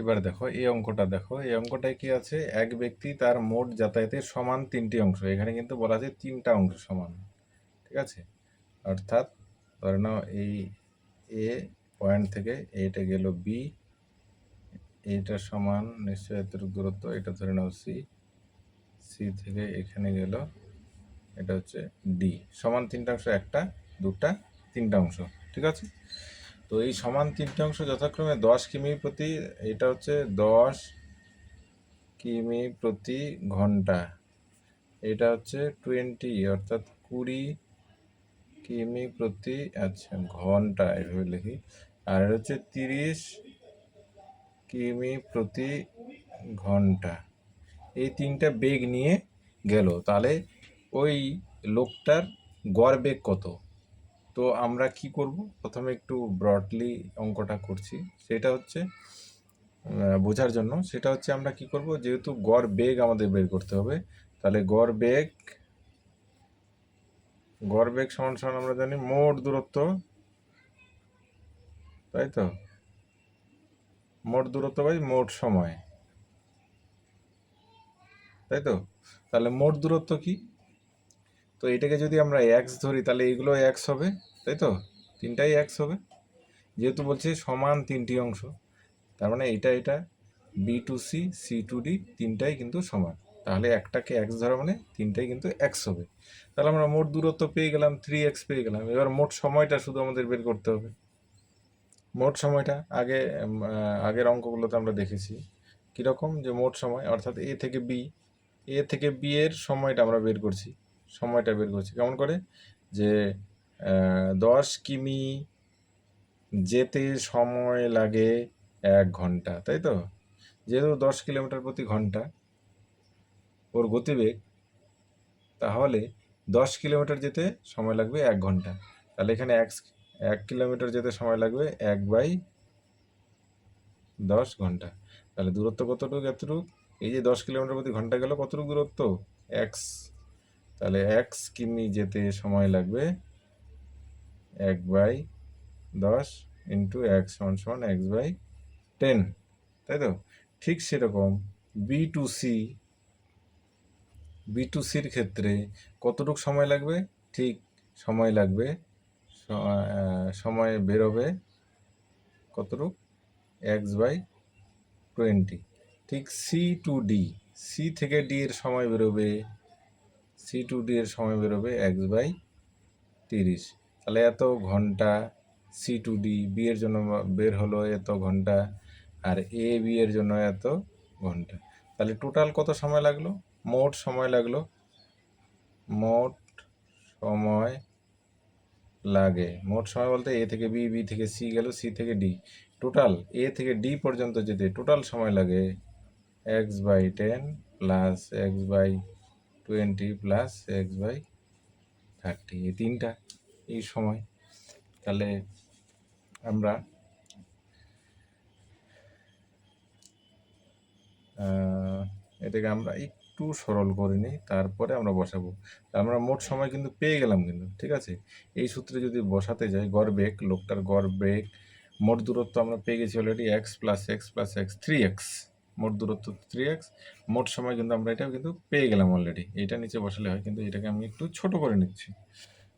এবার দেখো, এই অঙ্কটা দেখো, এই অঙ্কটায় কি আছে? এক ব্যক্তি তার মোট যাতায়াতের সমান তিনটি অংশ। এখানে কিন্তু বলা আছে তিনটা অংশ সমান, ঠিক আছে? অর্থাৎ ধরে নাও এই এ পয়েন্ট থেকে এইটা গেল বি এইটা সমান, নিশ্চয় দূরত্ব, এটা ধরে নাও সি সি থেকে এখানে গেল, এটা হচ্ছে ডি সমান তিনটা অংশ একটা, দুটা তিনটা অংশ, ঠিক আছে? তো এই সমান তিনটে অংশ যথাক্রমে দশ কিমি প্রতি, এটা হচ্ছে দশ কিমি প্রতি ঘণ্টা। এটা হচ্ছে টোয়েন্টি, অর্থাৎ কুড়ি কিমি প্রতি আচ্ছা ঘণ্টা এভাবে লিখি। আর এটা হচ্ছে তিরিশ কিমি প্রতি ঘণ্টা। এই তিনটা বেগ নিয়ে গেল। তাহলে ওই লোকটার গড় বেগ কত? তো আমরা কি করব? প্রথমে একটু ব্রডলি অঙ্কটা করছি। সেটা হচ্ছে বোঝার জন্য। সেটা হচ্ছে আমরা কি করব? যেহেতু গড় বেগ আমাদের বের করতে হবে, তাহলে গড় বেগ গড় বেগ সমান সমান আমরা জানি মোট দূরত্ব, তাই তো? মোট দূরত্ব বাই মোট সময়, তাই তো? তাহলে মোট দূরত্ব কি? তো এটাকে যদি আমরা এক্স ধরি, তাহলে এইগুলো এক্স হবে, তাই তো? তিনটাই এক্স হবে। যেহেতু বলছে সমান তিনটি অংশ, তার মানে এটা এটা B to C C to D তিনটাই কিন্তু সমান। তাহলে একটাকে এক্স ধরা মানে তিনটাই কিন্তু এক্স হবে। তাহলে আমরা মোট দূরত্ব পেয়ে গেলাম থ্রি এক্স পেয়ে গেলাম। এবার মোট সময়টা শুধু আমাদের বের করতে হবে। মোট সময়টা, আগে আগের অঙ্কগুলোতে আমরা দেখেছি। কীরকম? যে মোট সময়, অর্থাৎ এ থেকে বি এ থেকে বি এর সময়টা আমরা বের করছি। সময়টা বের করছি। কেমন করে? যে দশ কিমি যেতে সময় লাগে এক ঘণ্টা, তাই তো? যেহেতু দশ কিলোমিটার প্রতি ঘণ্টা ওর গতিবেগ, তাহলে দশ কিলোমিটার যেতে সময় লাগবে এক ঘণ্টা। তাহলে এখানে এক এক কিলোমিটার যেতে সময় লাগবে এক বাই দশ ঘণ্টা। তাহলে দূরত্ব কতটুকু? এতটুকু। এই যে দশ কিলোমিটার প্রতি ঘণ্টা গেল, কতটুকু দূরত্ব? এক্স তাহলে এক্স কিমি যেতে সময় লাগবে এক বাই দশ ইন্টু এক্স সমান সমান এক্স বাই টেন, তাই তো? ঠিক সেরকম B to C B to সির ক্ষেত্রে কতটুকু সময় লাগবে? ঠিক সময় লাগবে সময় বেরোবে কতটুক? এক্স বাই টোয়েন্টি ঠিক সি টু ডি সি থেকে ডি এর সময় বেরোবে সি টু ডি এর সময় বেরোবে এক্স বাই তিরিশ। তাহলে এত ঘণ্টা সি টু ডি বি এর জন্য বের হলো এত ঘণ্টা, আর এ বি এর জন্য এত ঘণ্টা। তাহলে টোটাল কত সময় লাগল? মোট সময় লাগল? মোট সময় লাগে। মোট সময় বলতে এ থেকে বি বি থেকে সি গেল সি থেকে ডি টোটাল এ থেকে ডি পর্যন্ত যেতে টোটাল সময় লাগে x by ten plus x by twenty plus x by thirty, এই তিনটা এই সময়। তাহলে আমরা এটাকে আমরা একটু সরল করে নিই, তারপরে আমরা বসাবো। আমরা মোট সময় কিন্তু পেয়ে গেলাম কিন্তু, ঠিক আছে? এই সূত্রে যদি বসাতে যাই, গড় বেগ, লোকটার গড় বেগ, মোট দূরত্ব আমরা পেয়ে গেছি already x plus x plus x three x মোট দূরত্ব থ্রি এক্স মোট সময় কিন্তু আমরা এটা কিন্তু পেয়ে গেলাম অলরেডি এটা নিচে বসালে হয়, কিন্তু এটাকে আমি একটু ছোট করে নিচ্ছি।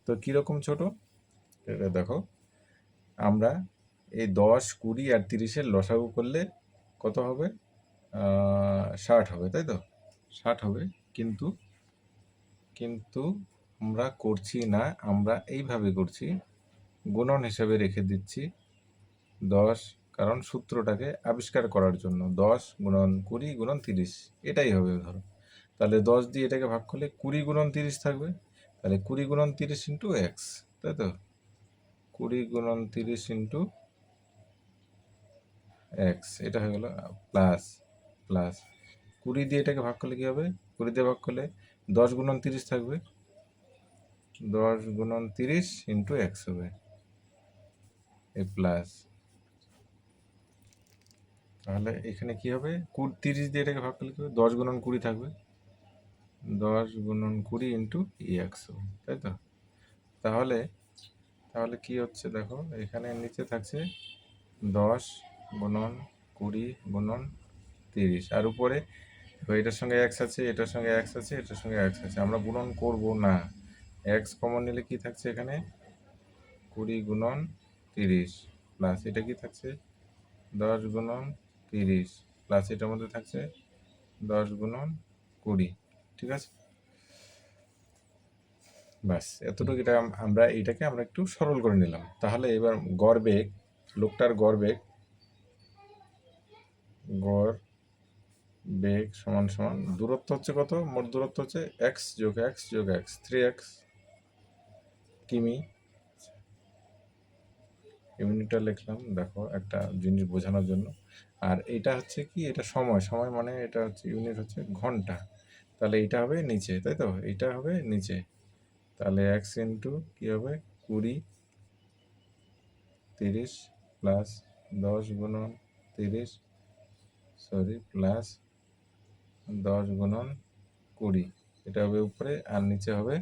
তো কীরকম ছোট? এটা দেখো, আমরা এই দশ, কুড়ি আর তিরিশের লসাগু করলে কত হবে? ষাট হবে, তাই তো? ষাট হবে, কিন্তু কিন্তু আমরা করছি না, আমরা এইভাবে করছি। গুণন হিসাবে রেখে দিচ্ছি দশ কারণ সূত্রটাকে আবিষ্কার করার জন্য দশ গুণন কুড়ি গুণন তিরিশ, এটাই হবে ধরো। তাহলে দশ দিয়ে এটাকে ভাগ করলে কুড়ি গুণন তিরিশ থাকবে। তাহলে কুড়ি গুণন তিরিশ ইন্টু এক্স তাই তো? কুড়ি গুণন তিরিশ ইন্টু এক্স এটা হয়ে গেল প্লাস প্লাস কুড়ি দিয়ে এটাকে ভাগ করলে কী হবে? কুড়ি দিয়ে ভাগ করলে দশ গুণন তিরিশ থাকবে। দশ গুণন তিরিশ ইন্টু এক্স হবে। এ প্লাস তাহলে এখানে কি হবে? কুড়ি, তিরিশ দিয়ে এটাকে ভাগ করলে কি হবে? দশ গুণন কুড়ি থাকবে। দশ গুণন কুড়ি ইন্টু এক্স হবে তাই তো? তাহলে তাহলে কি হচ্ছে দেখো, এখানে নিচে থাকছে দশ গুণন কুড়ি গুণন তিরিশ। আর উপরে এটার সঙ্গে এক্স আছে, এটার সঙ্গে এক্স আছে, এটার সঙ্গে এক্স আছে। আমরা গুণন করব না। এক্স কমন নিলে কি থাকছে এখানে? কুড়ি গুণন তিরিশ। প্লাস এটা কি থাকছে? দশ গুণন তিরিশ প্লাস এটার মধ্যে থাকছে দশ গুণন কুড়ি, ঠিক আছে? ব্যাস, এতটুকু এটা আম- আমরা এইটাকে আমরা একটু সরল করে নিলাম। তাহলে এবার গড় লোকটার গড় বেগ গড় বেগ সমান সমান দূরত্ব হচ্ছে কত? মোট দূরত্ব হচ্ছে এক্স যোগ এক্স যোগ এক্স থ্রি এক্স কিমি ইউনিটটা লিখলাম, দেখো, একটা জিনিস বোঝানোর জন্য। আর এটা হচ্ছে কি, এটা সময় সময় মানে এটা হচ্ছে ইউনিট হচ্ছে ঘণ্টা। তাহলে এটা হবে নিচে, তাই তো? এটা হবে নিচে। তাহলে এক্স ইন্টু কী হবে? কুড়ি, তিরিশ প্লাস দশ গুণন তিরিশ সরি প্লাস দশ গুণন কুড়ি। এটা হবে উপরে, আর নিচে হবে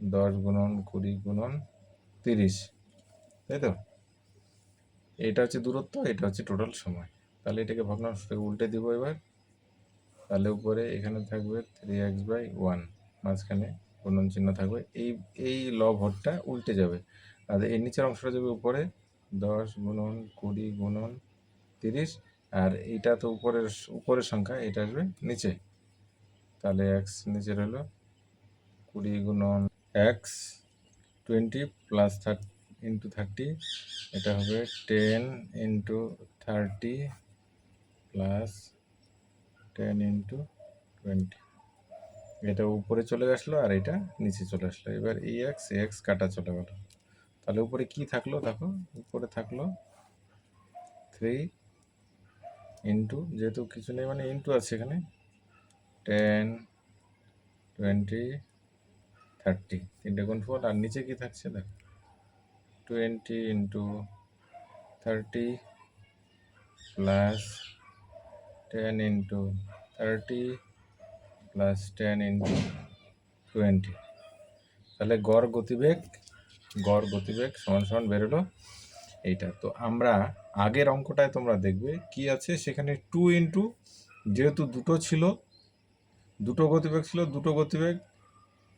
দশ গুণন কুড়ি গুণন তিরিশ, তাই তো? এটা হচ্ছে দূরত্ব, এটা হচ্ছে টোটাল সময়। তাহলে এটাকে ভগ্নাংশটাকে উল্টে দিব এবার। তাহলে উপরে এখানে থাকবে থ্রি এক্স বাই ওয়ান মাঝখানে গুণন চিহ্ন থাকবে। এই এই লবহরটা উল্টে যাবে। আর এর নিচের অংশটা যাবে উপরে, দশ গুণন কুড়ি গুণন তিরিশ, আর এটা তো উপরের উপরের সংখ্যা, এটা আসবে নিচে। তাহলে এক্স নিচে রইল কুড়ি গুণন x twenty plus thirty into thirty এটা হবে ten into thirty plus ten into twenty এটা উপরে চলে আসলো আর এটা নিচে চলে আসলো। এবার এই এক্স এক্স কাটা চলে গেল। তাহলে উপরে কি থাকল? দেখো, উপরে থাকল থ্রি ইন্টু যেহেতু কিছু নেই মানে ইন্টু আছে এখানে টেন টোয়েন্টি থার্টি তিনটে গুণফল আর নিচে কি থাকছে? দেখো। Twenty into thirty plus ten into thirty plus ten into twenty তাহলে গড় গতিবেগ গড় গতিবেগ সমান সমান বেরোলো এইটা। তো আমরা আগের অঙ্কটায় তোমরা দেখবে কি আছে, সেখানে টু ইন্টু যেহেতু দুটো ছিল, দুটো গতিবেগ ছিল, দুটো গতিবেগ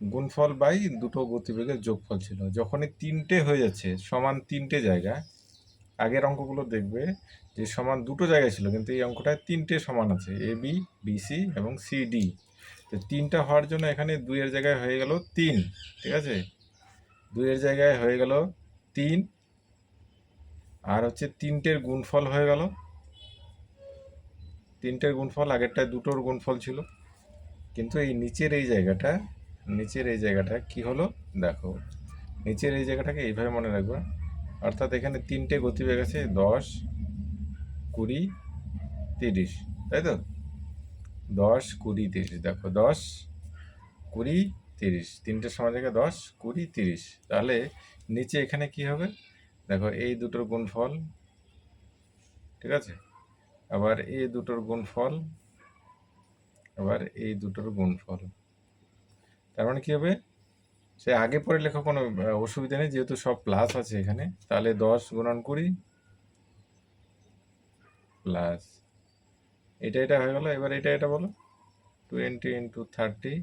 গুণফল বাই দুটো গতিবেগের যোগফল ছিল। যখনই তিনটে হয়ে যাচ্ছে, সমান তিনটে জায়গা, আগের অঙ্কগুলো দেখবে যে সমান দুটো জায়গায় ছিল, কিন্তু এই অঙ্কটায় তিনটে সমান আছে এ বি বিসি এবং সি ডি তো তিনটা হওয়ার জন্য এখানে দুইয়ের জায়গায় হয়ে গেল তিন, ঠিক আছে? দুইয়ের জায়গায় হয়ে গেল তিন, আর হচ্ছে তিনটের গুণফল হয়ে গেল। তিনটের গুণফল আগেরটায় দুটোর গুণফল ছিল, কিন্তু এই নিচের এই জায়গাটা নিচের এই জায়গাটা কি হলো? দেখো, নিচের এই জায়গাটাকে এইভাবে মনে রাখবে। অর্থাৎ এখানে তিনটে গতিবেগ আছে, দশ, কুড়ি, তিরিশ, তাই তো? দশ, কুড়ি, তিরিশ, দেখো, দশ, কুড়ি, তিরিশ, তিনটের সময় থেকে দশ, কুড়ি, তিরিশ। তাহলে নিচে এখানে কি হবে? দেখো, এই দুটোর গুণফল, ঠিক আছে? আবার এই দুটোর গুণফল, আবার এই দুটোর গুণফল। তার মানে কি হবে? সে আগে পরে লেখা কোনো অসুবিধা নেই, যেহেতু সব প্লাস আছে এখানে। তাহলে দশ গুণন করি প্লাস এটা এটা হয়ে গেল, এবার এটা এটা বলো। টোয়েন্টি ইন্টু থার্টি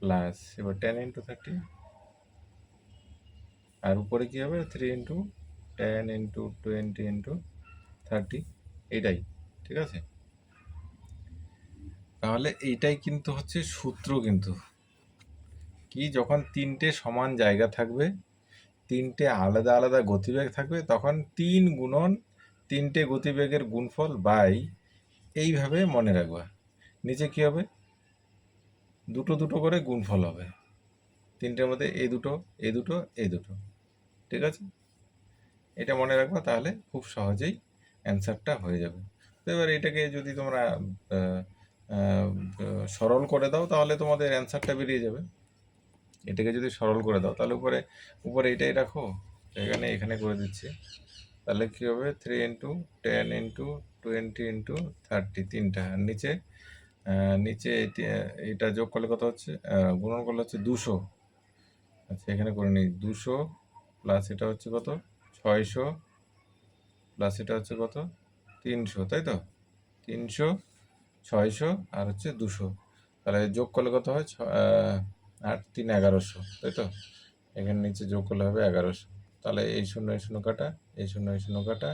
প্লাস এবার টেন ইন্টু থার্টি আর উপরে কী হবে? Three into ten into twenty into thirty এইটাই ঠিক আছে? তাহলে এইটাই কিন্তু হচ্ছে সূত্র কিন্তু। কি যখন তিনটে সমান জায়গা থাকবে, তিনটে আলাদা আলাদা গতিবেগ থাকবে, তখন তিন গুণন তিনটে গতিবেগের গুণফল বাই এইভাবে মনে রাখবা। নিচে কি হবে? দুটো দুটো করে গুণফল হবে। তিনটের মধ্যে এই দুটো এই দুটো এই দুটো। ঠিক আছে? এটা মনে রাখবা তাহলে খুব সহজেই অ্যান্সারটা হয়ে যাবে। তো এবার এটাকে যদি তোমরা সরল করে দাও তাহলে তোমাদের অ্যান্সারটা বেরিয়ে যাবে। এটাকে যদি সরল করে দাও, তাহলে উপরে উপরে এটাই রাখো। এখানে এখানে করে দিচ্ছি। তাহলে কী হবে? Three into ten into twenty into thirty তিনটা। আর নিচে নিচে এটি- যোগ করলে কত হচ্ছে? গুণন করলে হচ্ছে দুশো। আচ্ছা এখানে করে নিই। দুশো প্লাস এটা হচ্ছে কত? ছয়শো প্লাস এটা হচ্ছে কত? তিনশো, তাই তো? তিনশো, ছয়শো আর হচ্ছে দুশো। তাহলে যোগ করলে কত হয়? আট তিন এগারোশো, তাই তো? এখানে নিচে যোগ করলে হবে এগারোশো। তাহলে এই শূন্য এই শূন্য কাটা, এই শূন্য এই শূন্য কাটা।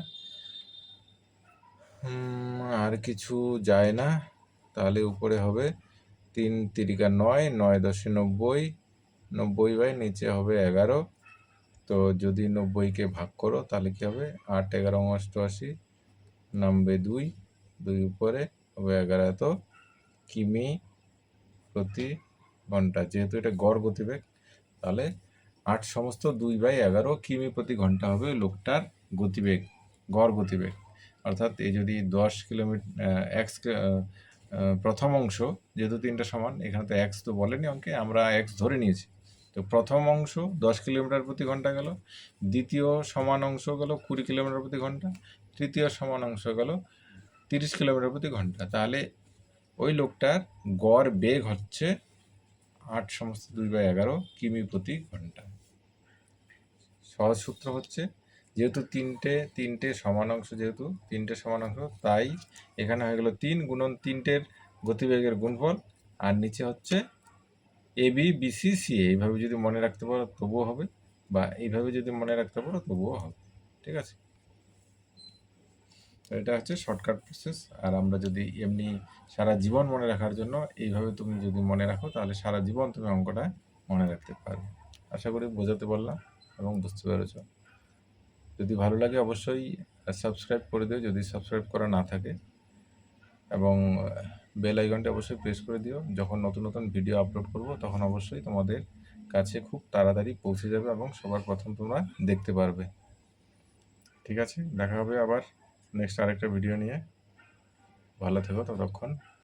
আর কিছু যায় না। তাহলে উপরে হবে তিন তিরিকা নয় নয় দশে নব্বই। নব্বই বাই নিচে হবে এগারো। তো যদি নব্বইকে ভাগ করো, তাহলে কী হবে? আট, এগারো, অষ্টআশি। নামবে দুই। দুই উপরে হবে এগারো এত। কিমি প্রতি ঘণ্টা, যেহেতু এটা গড় গতিবেগ, তাহলে আট সমস্ত দুই বাই এগারো কিমি প্রতি ঘণ্টা হবে লোকটার গতিবেগ, গড় গতিবেগ। অর্থাৎ এই যদি দশ কিলোমিটার এক্স প্রথম অংশ, যেহেতু তিনটা সমান, এখানে তো এক্স তো বলেনি অঙ্কে, আমরা এক্স ধরে নিয়েছি। তো প্রথম অংশ দশ কিলোমিটার প্রতি ঘণ্টা গেল, দ্বিতীয় সমান অংশ গেল কুড়ি কিলোমিটার প্রতি ঘণ্টা, তৃতীয় সমান অংশ গেল তিরিশ কিলোমিটার প্রতি ঘণ্টা। তাহলে ওই লোকটার গড় বেগ হচ্ছে আট সমস্ত দুই বাই এগারো কিমি প্রতি ঘণ্টা। সহজ সূত্র হচ্ছে, যেহেতু তিনটে তিনটে সমান অংশ যেহেতু, তিনটে সমান অংশ, তাই এখানে হয়ে গেল তিন গুণন তিনটের গতিবেগের গুণফল, আর নিচে হচ্ছে এ, বি বিসি সি এইভাবে যদি মনে রাখতে পারো, তবুও হবে, বা এইভাবে যদি মনে রাখতে পারো, তবুও হবে। ঠিক আছে? তো এটা হচ্ছে শর্টকাট প্রসেস আর আমরা যদি এমনি সারা জীবন মনে রাখার জন্য এইভাবে তুমি যদি মনে রাখো, তাহলে সারা জীবন তুমি অঙ্কটা মনে রাখতে পারবে। আশা করি বোঝাতে পারলাম এবং বুঝতে পেরেছ। যদি ভালো লাগে অবশ্যই সাবস্ক্রাইব করে দিও, যদি সাবস্ক্রাইব করা না থাকে। এবং বেল আইকনটি অবশ্যই প্রেস করে দিও। যখন নতুন নতুন ভিডিও আপলোড করব, তখন অবশ্যই তোমাদের কাছে খুব তাড়াতাড়ি পৌঁছে যাবে এবং সবার প্রথম তোমরা দেখতে পারবে। ঠিক আছে, দেখা হবে আবার। নেক্সট আরেকটা ভিডিও নিয়ে। ভালো থেকো ততক্ষণ।